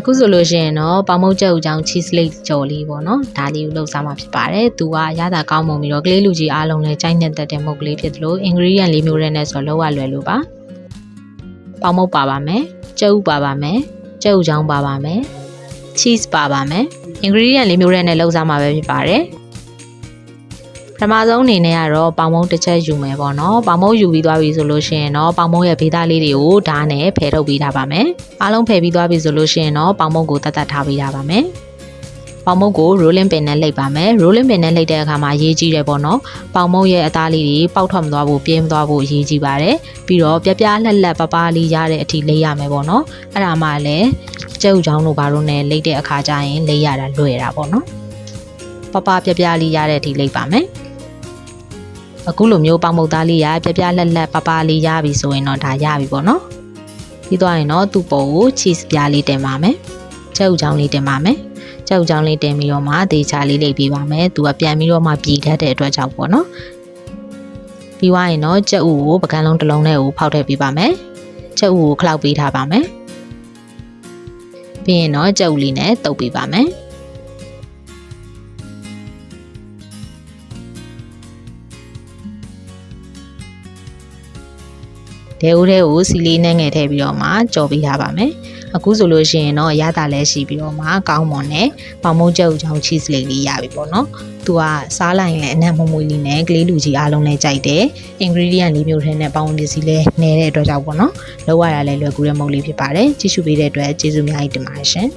အခုဆိုလို့ရှိရင်တော့ပေါင်မုတ်ချက်ဦးချောင်း cheese lake ကြော်လေးပေါ့နော်ဒါလေးကိုလုပ်စားမှာဖြစ်ပါတယ်သူကအရသာကောင်းမွန်ပြီးတော့ကလေးလူကြီးအားလုံးလည်းကြိုက်နှစ်သက်တဲ့မုတ်ကလေးဖြစ်သလို ingredient လေးမျိုးတွေနဲ့ဆိုတော့လောက်ရလွယ်လို့ပါပေါင်မုတ်ပါပါမယ်ချက်ဦးပါပါမယ်ချက်ဦးချောင်းပါပါမယ် cheese ပါပါမယ် ingredient လေးမျိုးတွေနဲ့လုပ်စားမှာပဲဖြစ်ပါတယ် ပထမဆုံးအနေနဲ့ကတော့ပေါင်မုံတစ်ချက်ယူမယ်ပေါ့နော်ပေါင်မုံယူပြီးသွားပြီဆိုလို့ရှိရင်တော့ပေါင်မုံရဲ့ဘေးသားလေးတွေကိုဓာတ်နဲ့ဖယ်ထုတ်ပြီးထားပါမယ်အားလုံးဖယ်ပြီးသွားပြီဆိုလို့ရှိရင်တော့ပေါင်မုံကိုတတ်တတ်ထားပြီးထားပါမယ်ပေါင်မုံကို rolling pin နဲ့လှိပ်ပါမယ် rolling pin နဲ့လှိပ်တဲ့အခါမှာရေးကြည့်တယ်ပေါ့နော်ပေါင်မုံရဲ့အသားလေးတွေပေါက်ထွက်မသွားဖို့ပြင်းမသွားဖို့ရေးကြည့်ပါတယ်ပြီးတော့ပြပြလှက်လှက်ပပလေးရတဲ့အထိလိမ့်ရမယ်ပေါ့နော်အဲ့ဒါမှလည်းကျုပ်ချောင်းတို့ဘာလို့နဲ့လိမ့်တဲ့အခါကျရင်လိမ့်ရတာလွယ်တာပေါ့နော်ပပပြပြလေးရတဲ့အထိလိမ့်ပါမယ် အခုလိုမျိုးပေါင်မုတ်သားလေးရပြပြလက်လက်ပပလေးရပြီဆိုရင်တော့ဒါရပြီပေါ့နော်ပြီးသွားရင်တော့သူ့ပေါ်ကို cheese ပြားလေးတင်ပါမယ်ချက်ဥချောင်းလေးတင်ပါမယ်ချက်ဥချောင်းလေးတင်ပြီးတော့မှဒေချာလေးလိပ်ပေးပါမယ်သူကပြန်ပြီးတော့မှပြည်တတ်တဲ့အတွက်ကြောင့်ပေါ့နော်ပြီးသွားရင်တော့ချက်ဥကိုပကန်းလုံးတစ်လုံးနဲ့ကိုဖောက်ထည့်ပေးပါမယ်ချက်ဥကိုခလောက်ပေးထားပါမယ်ပြီးရင်တော့ချက်ဥလေးနဲ့တုပ်ပေးပါမယ် ဒဲဦးတဲ့ကိုစီလေးနဲ့ငယ်ထည့်ပြီးတော့မှကြော်ပေးထားပါမယ်အခုဆိုလို့ရှိရင်တော့ရတာလည်းရှိပြီးတော့မှကောင်းမွန်နဲ့ပေါင်မုံကျုပ်ချောင်း cheese လေးလေးရပြီပေါ့နော်သူကစားလိုက်ရင်လည်းအနံ့မမွေးလေးနဲ့ကလေးလူကြီးအားလုံးလည်းကြိုက်တယ် ingredient လေးမျိုးထဲနဲ့ပေါင်ပစ္စည်းလည်းနည်းတဲ့အတွက်ကြောင့်ပေါ့နော်လောက်ရတာလည်းလွယ်ကူတဲ့မုတ်လေးဖြစ်ပါတယ်ကြည့်ရှုပေးတဲ့အတွက်ကျေးဇူးအများကြီးတင်ပါတယ်ရှင်